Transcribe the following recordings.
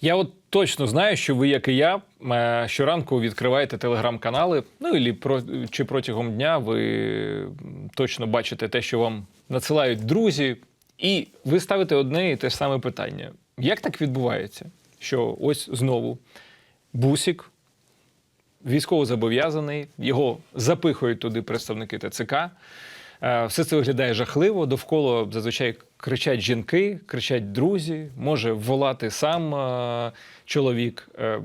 Я от точно знаю, що ви, як і я, е, щоранку відкриваєте телеграм-канали. Ну і про чи протягом дня ви точно бачите те, що вам надсилають друзі, і ви ставите одне і те ж саме питання: як так відбувається? Що ось знову бусік, військовозобов'язаний, його запихують туди представники ТЦК. Е, Все це виглядає жахливо. Довкола зазвичай кричать жінки, кричать друзі, може волати сам е, чоловік. Е,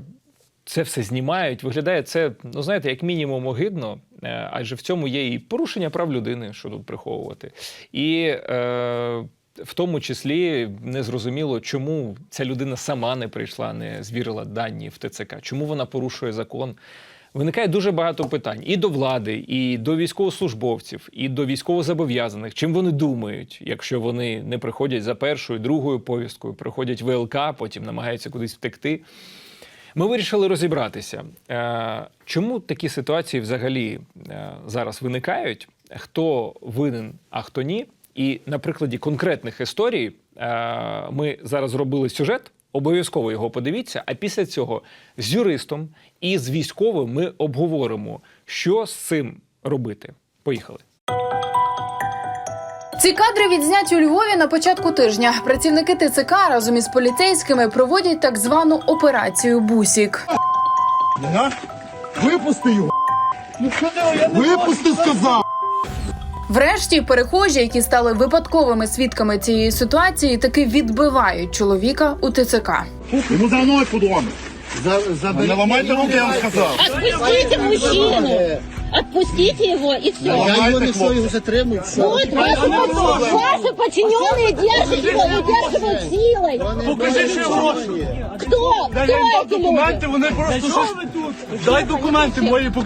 Це все знімають. Виглядає це, ну знаєте, як мінімум огидно, е, адже в цьому є і порушення прав людини, що тут приховувати. І е, в тому числі незрозуміло, чому ця людина сама не прийшла, не звірила дані в ТЦК, чому вона порушує закон. Виникає дуже багато питань і до влади, і до військовослужбовців, і до військовозобов'язаних. Чим вони думають, якщо вони не приходять за першою, другою повісткою, приходять ВЛК, потім намагаються кудись втекти. Ми вирішили розібратися, е, чому такі ситуації взагалі е, зараз виникають, хто винен, а хто ні. І на прикладі конкретних історій е, ми зараз зробили сюжет. Обов'язково його подивіться. А після цього з юристом і з військовим ми обговоримо, що з цим робити. Поїхали. Ці кадри відзняті у Львові на початку тижня. Працівники ТЦК разом із поліцейськими проводять так звану операцію Бусік. Випусти його! Випусти, сказав! Врешті перехожі, які стали випадковими свідками цієї ситуації, таки відбивають чоловіка у ТЦК. Йому за мною подоми. За, Не ламайте руки, я вам сказав. Отпустите мужчину! Отпустите его и все. Я його не його затримую. Вот ваши, ваши подчиненные держат его, удерживают силой. Покажи, що Кто? Дай я їм дам документи, вони просто щось... Дай документи мої, Хто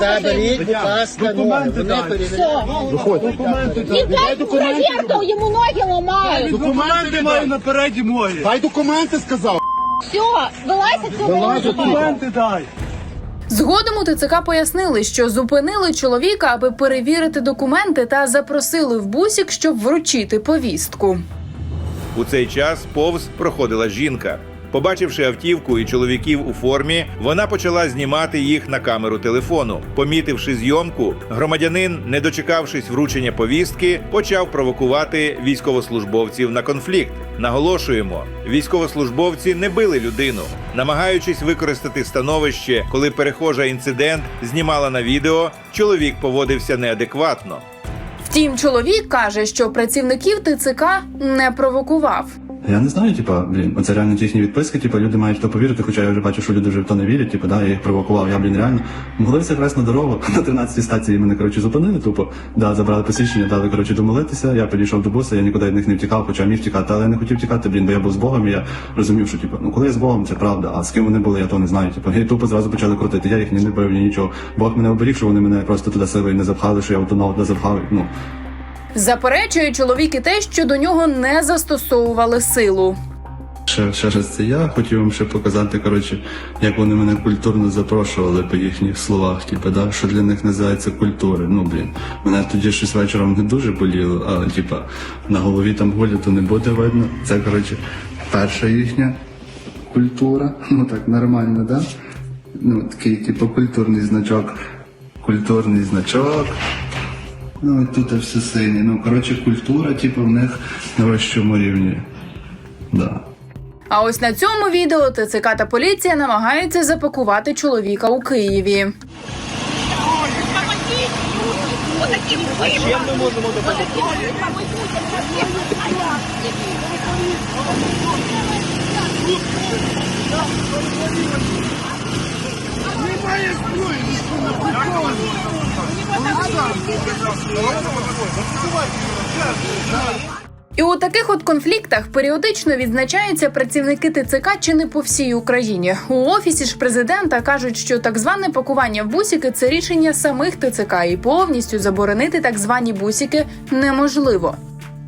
Заберіть, будь ласка, документи дай. Все. Документи дай. И как проверка, ему ноги ломают. Документи маю напереді мої. Дай документи, сказав. Все, вылазь отсюда. Документи дай. Згодом у ТЦК пояснили, що зупинили чоловіка, аби перевірити документи та запросили в бусік, щоб вручити повістку. У цей час повз проходила жінка. Побачивши автівку і чоловіків у формі, вона почала знімати їх на камеру телефону. Помітивши зйомку, громадянин, не дочекавшись вручення повістки, почав провокувати військовослужбовців на конфлікт. Наголошуємо, військовослужбовці не били людину, намагаючись використати становище, коли перехожа інцидент знімала на відео, чоловік поводився неадекватно. Втім, чоловік каже, що працівників ТЦК не провокував. Я не знаю, типа, блін, оце реально ті їхні відписки, типа, люди мають то повірити, хоча я вже бачу, що люди вже в то не вірять, типа, да, я їх провокував, я, блін, реально. Могли все якраз на дорогу, на 13-й стації мене, коротше, зупинили, тупо, да, забрали посвідчення, дали, коротше, домолитися, я підійшов до буса, я нікуди від них не втікав, хоча міг втікати, але я не хотів втікати, блін, бо я був з Богом, і я розумів, що, типа, ну, коли я з Богом, це правда, а з ким вони були, я то не знаю, типа, і тупо зразу почали крутити, я їх не бив, ні нічого. Бог мене оберіг, що вони мене просто туди силою не запхали, що я туди запхав, ну, Заперечує чоловік і те, що до нього не застосовували силу. Ще, ще раз це я хотів вам ще показати, коротше, як вони мене культурно запрошували по їхніх словах, типу, да, що для них називається культури. Ну, блін, мене тоді щось вечором не дуже боліло, але типа на голові там гулі, то не буде видно. Це, коротше, перша їхня культура. Ну так, нормально, да? Ну, такий, типу, культурний значок. Культурний значок. Ну, і тут все синє. Ну, коротше, культура, типу, в них на вищому рівні. Да. А ось на цьому відео ТЦК та поліція намагаються запакувати чоловіка у Києві. І у таких от конфліктах періодично відзначаються працівники ТЦК чи не по всій Україні. У офісі ж президента кажуть, що так зване пакування в бусики це рішення самих ТЦК, і повністю заборонити так звані бусики неможливо.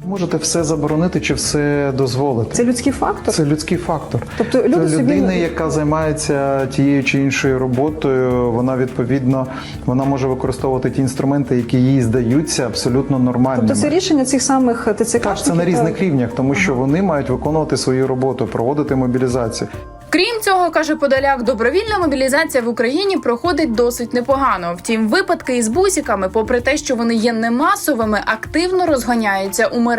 Можете все заборонити чи все дозволити. Це людський фактор. Це людський фактор. Тобто люди Це людина, не- яка займається тією чи іншою роботою, вона відповідно вона може використовувати ті інструменти, які їй здаються абсолютно нормальними. Тобто це рішення цих самих ТЦК. Так, це на різних рівнях, тому що вони мають виконувати свою роботу, проводити мобілізацію. Крім цього, каже Подоляк, добровільна мобілізація в Україні проходить досить непогано. Втім, випадки із бусиками, попри те, що вони є немасовими, активно розганяються у мережі.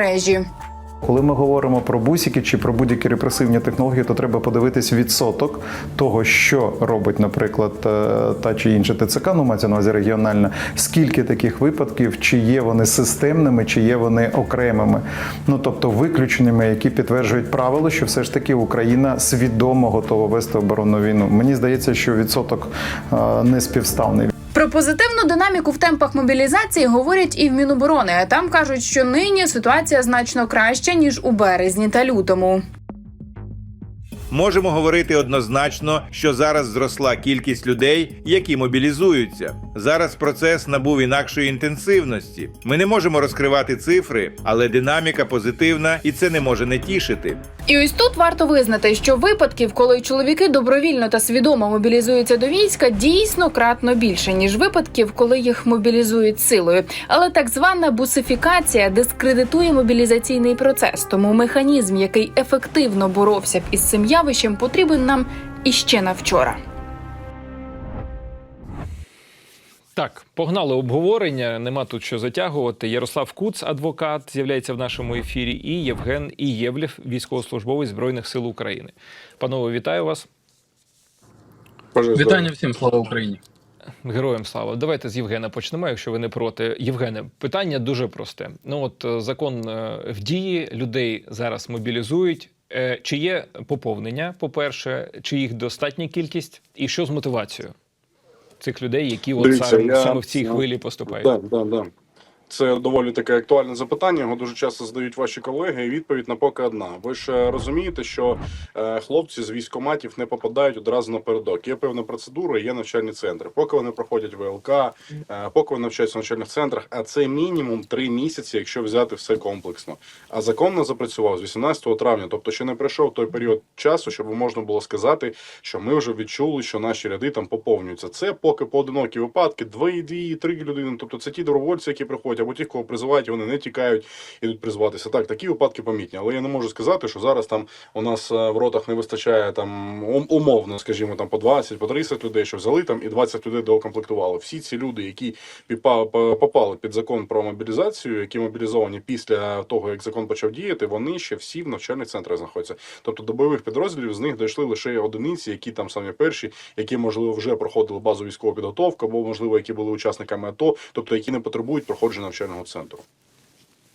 Коли ми говоримо про бусики чи про будь-які репресивні технології, то треба подивитись відсоток того, що робить, наприклад, е, та чи інша ТЦК, ну мається на увазі регіональна, скільки таких випадків, чи є вони системними, чи є вони окремими, ну тобто виключеними, які підтверджують правило, що все ж таки Україна свідомо готова вести оборонну війну. Мені здається, що відсоток е, не співставний. Про позитивну динаміку в темпах мобілізації говорять і в Міноборони. Там кажуть, що нині ситуація значно краща ніж у березні та лютому. Можемо говорити однозначно, що зараз зросла кількість людей, які мобілізуються. Зараз процес набув інакшої інтенсивності. Ми не можемо розкривати цифри, але динаміка позитивна, і це не може не тішити. І ось тут варто визнати, що випадків, коли чоловіки добровільно та свідомо мобілізуються до війська, дійсно кратно більше ніж випадків, коли їх мобілізують силою. Але так звана бусифікація дискредитує мобілізаційний процес. Тому механізм, який ефективно боровся б із цим явищем, потрібен нам іще на вчора. Так, погнали обговорення. Нема тут що затягувати. Ярослав Куц, адвокат, з'являється в нашому ефірі, і Євген Ієвлєв, військовослужбовець Збройних сил України. Панове, вітаю вас. Вітання всім, слава Україні. Героям слава. Давайте з Євгена почнемо, якщо ви не проти. Євгене, питання дуже просте. Ну от е, закон е, в дії, людей зараз мобілізують. Е, Чи є поповнення, по-перше, чи їх достатня кількість, і що з мотивацією цих людей, які от Дивіться, саме, я- саме в цій хвилі поступають? Так, так, так. Це доволі таке актуальне запитання. Його дуже часто задають ваші колеги. І відповідь на поки одна. Ви ж е, розумієте, що е, хлопці з військоматів не попадають одразу напередок. Є певна процедура, є навчальні центри. Поки вони проходять ВЛК, е, поки вони навчаються в навчальних центрах, а це мінімум три місяці, якщо взяти все комплексно. А закон не запрацював з 18 травня, тобто ще не пройшов той період часу, щоб можна було сказати, що ми вже відчули, що наші ряди там поповнюються. Це поки поодинокі випадки, дві, дві, три людини. Тобто це ті добровольці, які приходять, або ті, кого призивають, вони не тікають, ідуть призватися. Так, такі випадки помітні. Але я не можу сказати, що зараз там у нас е, в ротах не вистачає там умовно, скажімо, там по 20, по 30 людей, що взяли там, і 20 людей доукомплектували. Всі ці люди, які попали під закон про мобілізацію, які мобілізовані після того, як закон почав діяти, вони ще всі в навчальних центрах знаходяться. Тобто до бойових підрозділів з них дійшли лише одиниці, які там самі перші, які можливо вже проходили базу військову підготовку, або можливо, які були учасниками АТО, тобто які не потребують проходження навчального центру.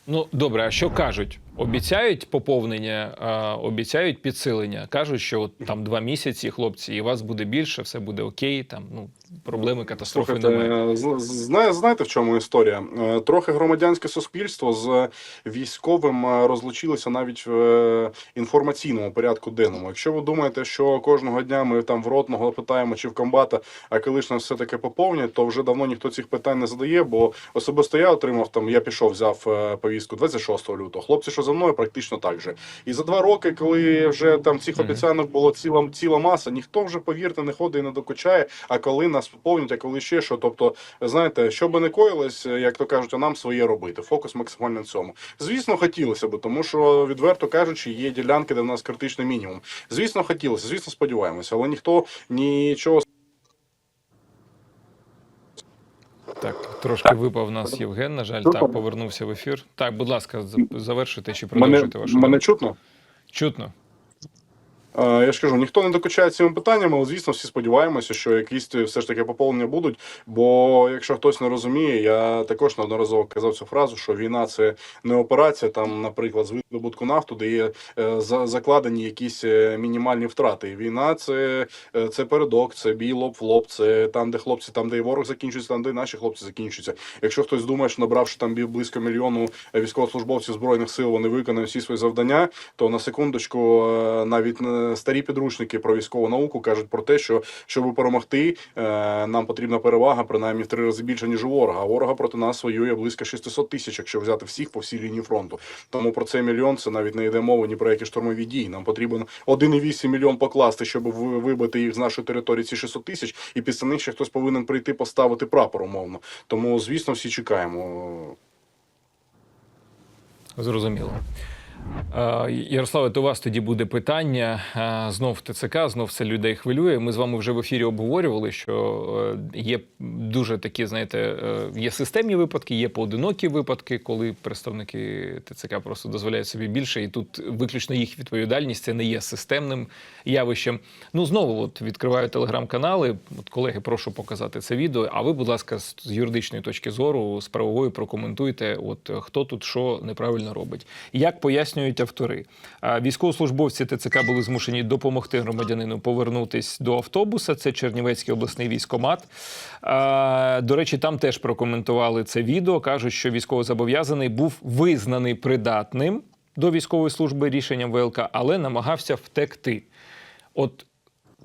Ну добре, а що кажуть? Обіцяють поповнення, а, обіцяють підсилення. Кажуть, що от там два місяці, хлопці, і вас буде більше, все буде окей. Там ну проблеми, катастрофи немає. Слухайте, з- знає- знаєте, в чому історія? Е, Трохи громадянське суспільство з військовим е, розлучилося навіть в е, інформаційному порядку денному. Якщо ви думаєте, що кожного дня ми там в ротного питаємо чи в комбата, а коли ж нас все таки поповнять, то вже давно ніхто цих питань не задає. Бо особисто я отримав там, я пішов, взяв повістку 26 лютого. Хлопці, що за мною, практично так же. І за два роки, коли вже там цих обіцянок було ціла ціла маса, ніхто вже повірте не ходить і не докучає. А коли нас поповнять, а коли ще що. Тобто, знаєте, що би не коїлось, як то кажуть, а нам своє робити. Фокус максимально на цьому. Звісно, хотілося б, тому що відверто кажучи, є ділянки, де в нас критичний мінімум. Звісно, хотілося, звісно, сподіваємося, але ніхто нічого Так, трошки випав у нас Євген. На жаль, чутно? так повернувся в ефір. Так, будь ласка, завершуйте чи продовжуйте вашу мене чутно. чутно. Е, Я ж кажу, ніхто не докучає цими питаннями, але звісно, всі сподіваємося, що якісь все ж таки поповнення будуть. Бо якщо хтось не розуміє, я також неодноразово казав цю фразу, що війна це не операція, там, наприклад, з видобутку нафту, де є е, за- закладені якісь е, мінімальні втрати. Війна це, е, це передок, це бій лоб в лоб, це там, де хлопці, там, де і ворог закінчується, там, де і наші хлопці закінчуються. Якщо хтось думає, що набравши там близько мільйону військовослужбовців збройних сил, вони виконають всі свої завдання, то на секундочку е, навіть не е, старі підручники про військову науку кажуть про те, що щоб перемогти, е, нам потрібна перевага принаймні в три рази більше ніж у ворога. А ворога проти нас воює близько 600 тисяч, якщо взяти всіх по всій лінії фронту. Тому про цей мільйон це навіть не йде мова ні про які штурмові дії. Нам потрібен 1,8 мільйон покласти, щоб вибити їх з нашої території ці 600 тисяч, і після них ще хтось повинен прийти поставити прапор умовно. Тому звісно, всі чекаємо. Зрозуміло. Е, Ярославе, до вас тоді буде питання. Е, Знов ТЦК, знов це людей хвилює. Ми з вами вже в ефірі обговорювали, що е, є дуже такі, знаєте, є системні випадки, є поодинокі випадки, коли представники ТЦК просто дозволяють собі більше, і тут виключно їх відповідальність це не є системним явищем. Ну знову от відкриваю телеграм-канали. От колеги, прошу показати це відео. А ви, будь ласка, з юридичної точки зору, з правової прокоментуйте, от хто тут що неправильно робить. Як пояснюють автори, військовослужбовці ТЦК були змушені допомогти громадянину повернутись до автобуса. Це Чернівецький обласний військомат. До речі, там теж прокоментували це відео. кажуть, що військовозобов'язаний був визнаний придатним до військової служби рішенням ВЛК, але намагався втекти. От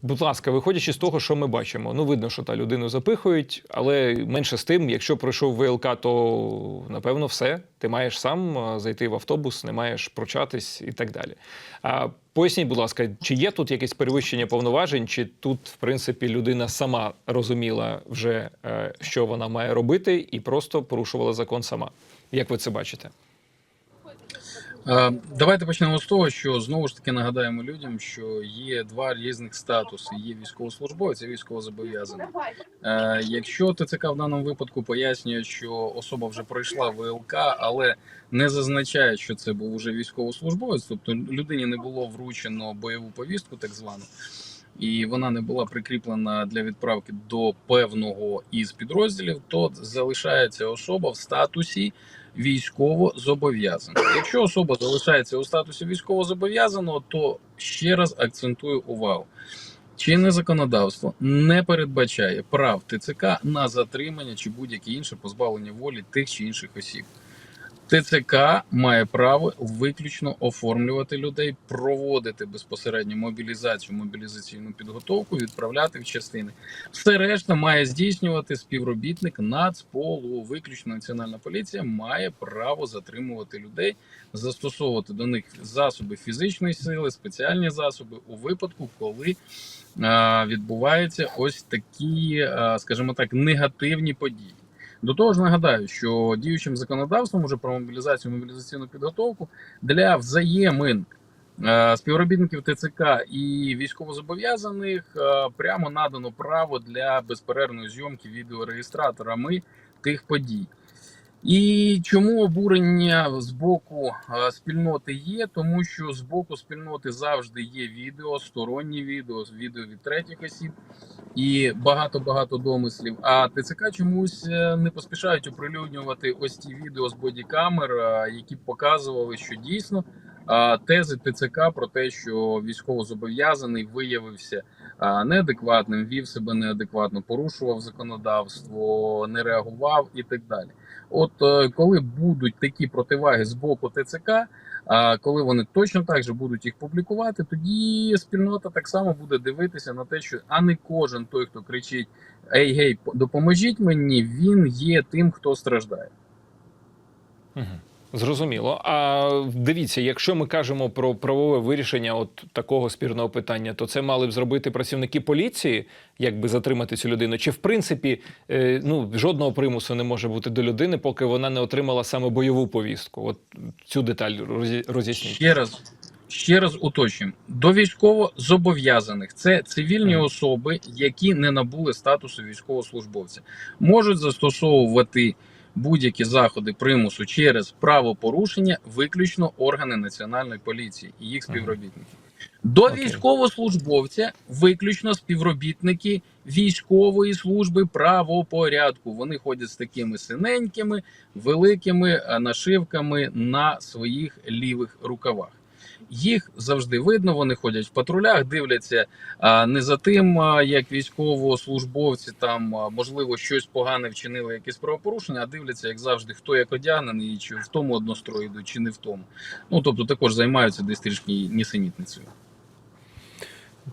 Будь ласка, виходячи з того, що ми бачимо, ну видно, що та людину запихують, але менше з тим, якщо пройшов ВЛК, то напевно все. Ти маєш сам зайти в автобус, не маєш пручатись і так далі. А поясніть, будь ласка, чи є тут якесь перевищення повноважень, чи тут, в принципі, людина сама розуміла вже, е, що вона має робити, і просто порушувала закон сама? Як ви це бачите? Е, Давайте почнемо з того, що знову ж таки нагадаємо людям, що є два різних статуси: є військовослужбовець і військовозобов'язаний. Е, Якщо ТЦК в даному випадку пояснює, що особа вже пройшла ВЛК, але не зазначає, що це був уже військовослужбовець, тобто людині не було вручено бойову повістку, так звану. І вона не була прикріплена для відправки до певного із підрозділів, то залишається особа в статусі військово зобов'язаного. Якщо особа залишається у статусі військово зобов'язаного, то ще раз акцентую увагу. Чинне законодавство не передбачає прав ТЦК на затримання чи будь-яке інше позбавлення волі тих чи інших осіб. ТЦК має право виключно оформлювати людей, проводити безпосередньо мобілізацію, мобілізаційну підготовку, відправляти в частини. Все решта має здійснювати співробітник Нацполу. Виключно національна поліція має право затримувати людей, застосовувати до них засоби фізичної сили, спеціальні засоби у випадку, коли е, відбуваються ось такі, е, скажімо так, негативні події. До того ж, нагадаю, що діючим законодавством уже про мобілізацію мобілізаційну підготовку для взаємин е, співробітників ТЦК і військовозобов'язаних е, прямо надано право для безперервної зйомки відеореєстраторами тих подій. І чому обурення з боку е, спільноти є? Тому що з боку спільноти завжди є відео, сторонні відео, відео від третіх осіб і багато багато домислів. А ТЦК чомусь е, не поспішають оприлюднювати ось ті відео з бодікамер, е, які показували, що дійсно тези ТЦК про те, що військовозобов'язаний виявився неадекватним, вів себе неадекватно, порушував законодавство, не реагував і так далі. От е, коли будуть такі противаги з боку ТЦК, коли вони точно так же будуть їх публікувати, тоді спільнота так само буде дивитися на те, що а не кожен той, хто кричить Ей, гей, допоможіть мені, він є тим, хто страждає. Угу. Зрозуміло. А дивіться, якщо ми кажемо про правове вирішення от такого спірного питання, то це мали б зробити працівники поліції, якби затримати цю людину. Чи в принципі е, ну жодного примусу не може бути до людини, поки вона не отримала саме бойову повістку? От цю деталь роз'ясніть. Ще раз. Ще раз уточнюємо. До військово зобов'язаних це цивільні особи, які не набули статусу військовослужбовця, можуть застосовувати будь-які заходи примусу через правопорушення виключно органи національної поліції і їх співробітники. До okay. військовослужбовця виключно співробітники військової служби правопорядку. Вони ходять з такими синенькими, великими нашивками на своїх лівих рукавах. Їх завжди видно, вони ходять в патрулях, дивляться не за тим, як військовослужбовці там можливо щось погане вчинили, якесь правопорушення, а дивляться, як завжди, хто як одягнений, чи в тому однострої йдуть, чи не в тому. Ну тобто також займаються десь трішки нісенітницею.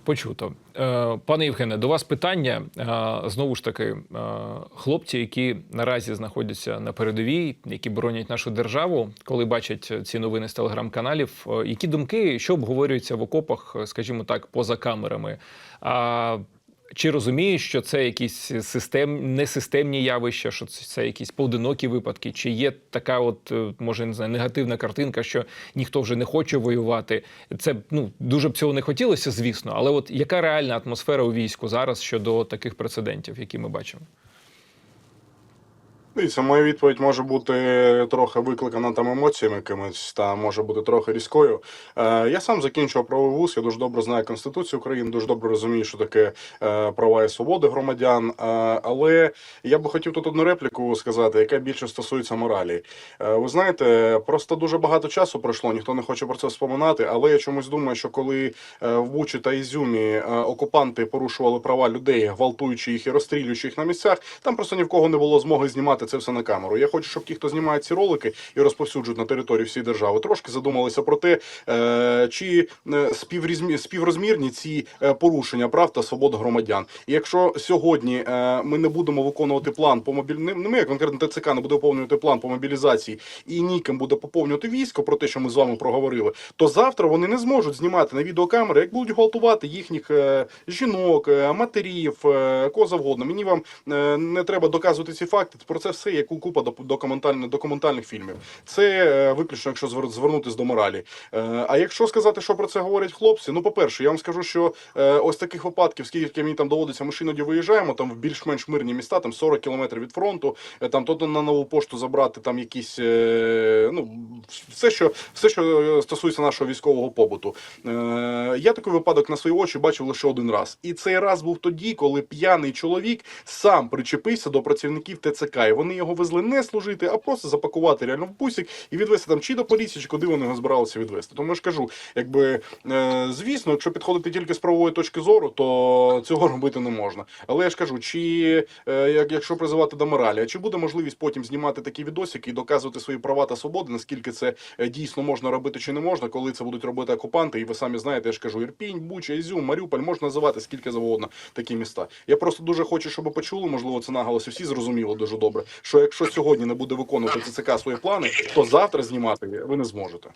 Почуто. Е, Пане Євгене, до вас питання. Е, Знову ж таки, е, хлопці, які наразі знаходяться на передовій, які боронять нашу державу, коли бачать ці новини з телеграм-каналів, які думки, що обговорюються в окопах, скажімо так, поза камерами? Чи розуміють, що це якісь систем, несистемні явища, що це, це якісь поодинокі випадки? Чи є така, от е, може не знаю, негативна картинка, що ніхто вже не хоче воювати? Це ну дуже б цього не хотілося, звісно. Але от яка реальна атмосфера у війську зараз щодо таких прецедентів, які ми бачимо? Дивіться, моя відповідь може бути трохи викликана там емоціями якимись, та може бути трохи різкою. Е, я сам закінчував правовий вуз, я дуже добре знаю Конституцію України, дуже добре розумію, що таке е, права і свободи громадян. Е, але я би хотів тут одну репліку сказати, яка більше стосується моралі. Е, ви знаєте, просто дуже багато часу пройшло, ніхто не хоче про це вспоминати, але я чомусь думаю, що коли е, в Бучі та Ізюмі е, окупанти порушували права людей, гвалтуючи їх і розстрілюючи їх на місцях, там просто ні в кого не було змоги знімати це все на камеру. Я хочу, щоб ті, хто знімає ці ролики і розповсюджують на території всієї держави, трошки задумалися про те, е, чи е, співрозмірні ці е, порушення прав та свобод громадян. І якщо сьогодні ми не будемо виконувати план по мобіль... не ми, конкретно ТЦК не буде виконувати план по мобілізації і ніким буде поповнювати військо про те, що ми з вами проговорили, то завтра вони не зможуть знімати на відеокамери, як будуть гвалтувати їхніх жінок, матерів, кого завгодно. Мені вам не треба доказувати ці факти. Про це все є купа документальних документальних фільмів. Це е, виключно, якщо звернутися до моралі. Е, А якщо сказати, що про це говорять хлопці, ну по-перше, я вам скажу, що е, ось таких випадків, скільки мені там доводиться, ми ж іноді виїжджаємо там в більш-менш мирні міста, там 40 кілометрів від фронту, там то на нову пошту забрати там якісь ну все, що все, що стосується нашого військового побуту. Я такий випадок на свої очі бачив лише один раз. І цей раз був тоді, коли п'яний чоловік сам причепився до працівників ТЦК, і вони його везли не служити, а просто запакувати реально в бусик і відвести там чи до поліції, чи куди вони його збиралися відвести. Тому я ж кажу, якби е, звісно, якщо підходити тільки з правової точки зору, то цього робити не можна. Але я ж кажу, чи е, як, якщо призивати до моралі, чи буде можливість потім знімати такі відосики і доказувати свої права та свободи, наскільки це е, дійсно можна робити чи не можна, коли це будуть робити окупанти, і ви самі знаєте, я ж кажу, Ірпінь, Буча, Ізюм, Маріуполь, можна називати скільки завгодно такі міста. Я просто дуже хочу, щоб почули, можливо, це наголос, і всі зрозуміли дуже добре, що якщо сьогодні не буде виконувати ЦЦК свої плани, то завтра знімати ви не зможете.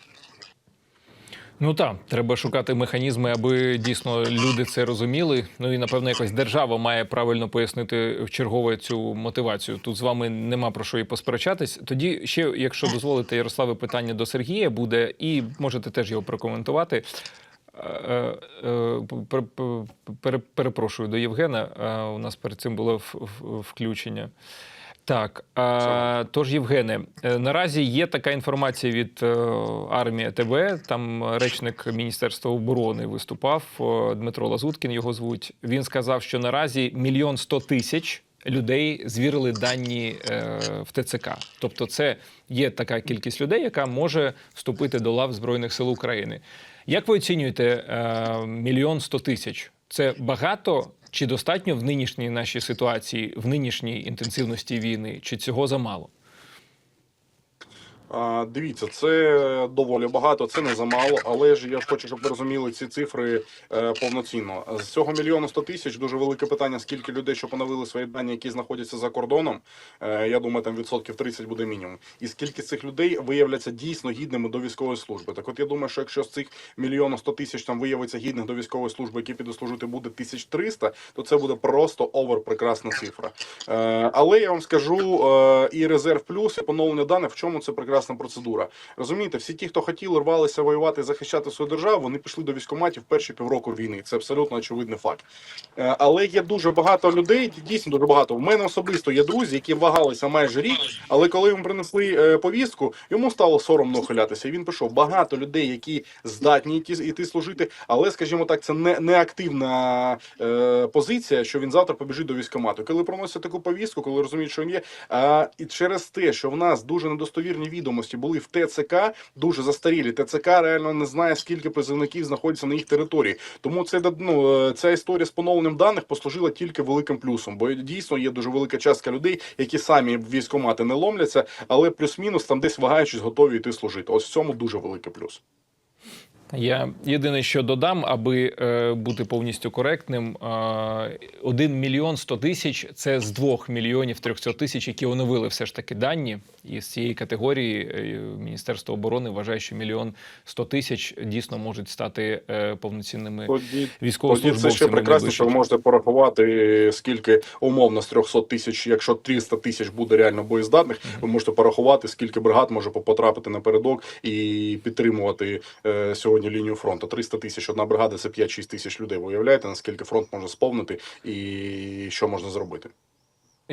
Ну так, треба шукати механізми, аби дійсно люди це розуміли. Ну і напевно, якось держава має правильно пояснити чергове цю мотивацію. Тут з вами нема про що і посперечатись. Тоді ще, якщо дозволите, Ярославе, питання до Сергія буде, і можете теж його прокоментувати. Е, е, пере- Перепрошую до Євгена. е, У нас перед цим було включення. Так, а, тож, Євгене, е, наразі є така інформація від е, армії ТБ. Там речник Міністерства оборони виступав. е, Дмитро Лазуткін його звуть. Він сказав, що наразі мільйон сто тисяч людей звірили дані е, в ТЦК. Тобто, це є така кількість людей, яка може вступити до лав Збройних сил України. Як ви оцінюєте е, мільйон сто тисяч? Це багато чи достатньо в нинішній нашій ситуації, в нинішній інтенсивності війни, чи цього замало? А, Дивіться, це доволі багато, це не замало, але ж я ж хочу, щоб ви розуміли ці цифри е, повноцінно. З цього мільйона сто тисяч дуже велике питання, скільки людей, що поновили свої дані, які знаходяться за кордоном. Е, я думаю, там відсотків 30 буде мінімум. І скільки цих людей виявляться дійсно гідними до військової служби. Так, от я думаю, що якщо з цих мільйона сто тисяч там виявиться гідних до військової служби, які підуть служити, буде 1300, то це буде просто овер прекрасна цифра. Е, але я вам скажу е, і резерв плюс, і поновлення даних, в чому це прекрасна процедура. Розумієте, всі ті, хто хотіли рвалися воювати, захищати свою державу, вони пішли до військкоматів перші півроку війни. Це абсолютно очевидний факт. Е, але є дуже багато людей, дійсно дуже багато. У мене особисто є друзі, які вагалися майже рік, але коли йому принесли е, повістку, йому стало соромно ухилятися. І він пішов. Багато людей, які здатні йти, йти служити, але, скажімо так, це не, не активна е, позиція, що він завтра побіжить до військкомату. Коли проносять таку повістку, коли розуміють, що він є, а, і через те, що в нас дуже недостовірні відомості були в ТЦК, дуже застарілі. ТЦК реально не знає, скільки призовників знаходиться на їх території. Тому це ну, е, ця історія з поновленням даних послужила тільки великим плюсом, бо дійсно є дуже велика частка людей, які самі в військкомати не ломляться, але плюс-мінус там десь вагаючись, готові йти служити. Ось в цьому дуже великий плюс. Я єдине, що додам, аби е, бути повністю коректним. Е, 1 мільйон 100 тисяч це з 2 мільйонів 300 тисяч, які оновили все ж таки дані. І з цієї категорії е, Міністерство оборони вважає, що мільйон 100 тисяч дійсно можуть стати е, повноцінними Тоді Тоді військовослужбовцями. це ще прекрасно, що ви можете порахувати, скільки умовно з 300 тисяч, якщо 300 тисяч буде реально боєздатних, ви можете порахувати, скільки бригад може потрапити напередок і підтримувати е, сьогодні лінію фронту. 300 тисяч одна бригада це 5-6 тисяч людей. Ви уявляєте, наскільки фронт може сповнити і що можна зробити?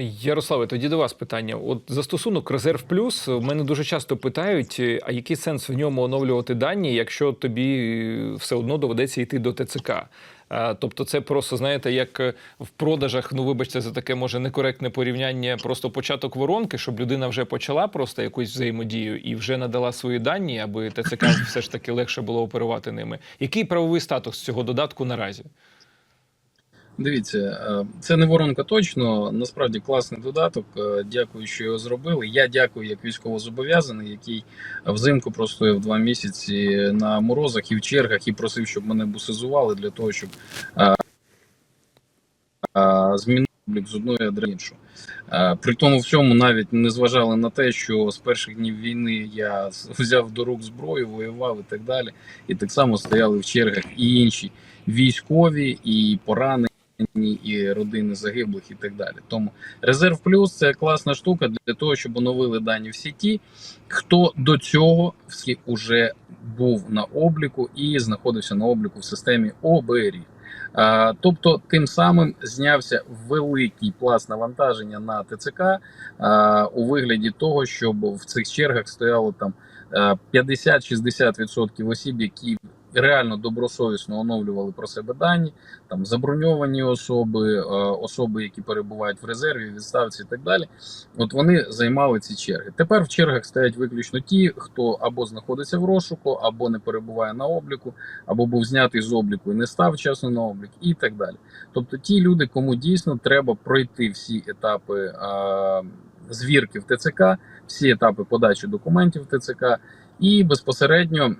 Ярославе, тоді до вас питання. От застосунок Резерв Плюс мене дуже часто питають, е, а який сенс в ньому оновлювати дані, якщо тобі е, все одно доведеться йти до ТЦК. Тобто, це просто знаєте, як е, в продажах, ну вибачте, за таке може некоректне порівняння, просто початок воронки, щоб людина вже почала просто якусь взаємодію і вже надала свої дані, аби ТЦК все ж таки легше було оперувати ними. Який правовий статус цього додатку наразі? Дивіться, е, це не воронка точно. Насправді класний додаток. Е, Дякую, що його зробили. Я дякую як військовозобов'язаний, який взимку простояв два місяці на морозах і в чергах, і просив, щоб мене бусизували для того, щоб е, змінити з одної адреси іншу. При тому всьому навіть не зважали на те, що з перших днів війни я взяв до рук зброю, воював і так далі. І так само стояли в чергах і інші військові, і поранені і родини загиблих, і так далі. Тому резерв плюс це класна штука для того, щоб оновили дані в сіті. Хто до цього всі уже був на обліку і знаходився на обліку в системі оберіг. А, тобто, тим самим знявся великий пласт навантаження на ТЦК у вигляді того, щоб в цих чергах стояло там е, 50-60% осіб, які реально добросовісно оновлювали про себе дані, там заброньовані особи, е, особи, які перебувають в резерві, відставці і так далі. От вони займали ці черги. Тепер в чергах стоять виключно ті, хто або знаходиться в розшуку, або не перебуває на обліку, або був знятий з обліку і не став вчасно на облік, і так далі. Тобто, ті люди, кому дійсно треба пройти всі етапи е, звірки в ТЦК, всі етапи подачі документів в ТЦК. І безпосередньо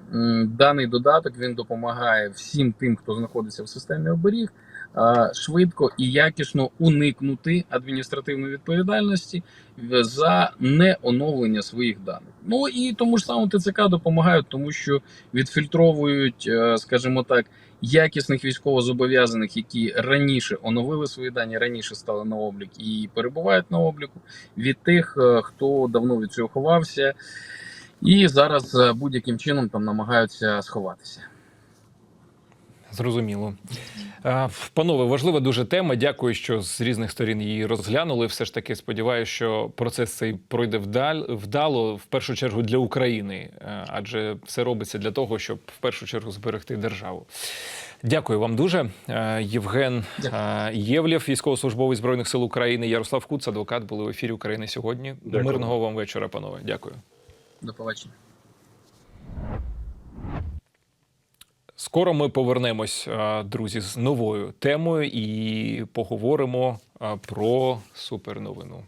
даний додаток він допомагає всім тим, хто знаходиться в системі оберіг, швидко і якісно уникнути адміністративної відповідальності за неоновлення своїх даних. Ну і тому ж самому ТЦК допомагають, тому що відфільтровують, е, скажімо так, якісних військовозобов'язаних, які раніше оновили свої дані, раніше стали на облік і перебувають на обліку, від тих, е, хто давно від цього ховався. І зараз е, будь-яким чином там намагаються сховатися. Зрозуміло. Е, Панове, важлива дуже тема. Дякую, що з різних сторін її розглянули. Все ж таки сподіваюся, що процес цей пройде вдаль, вдало, в першу чергу для України, е, адже все робиться для того, щоб в першу чергу зберегти державу. Дякую вам дуже. Євген е, Євлєв, військовослужбовець збройних сил України, Ярослав Куц, адвокат, були в ефірі України сьогодні. Дякую. Мирного вам вечора, панове. Дякую. До побачення. Скоро ми повернемось, е, друзі, з новою темою і поговоримо е, про суперновину.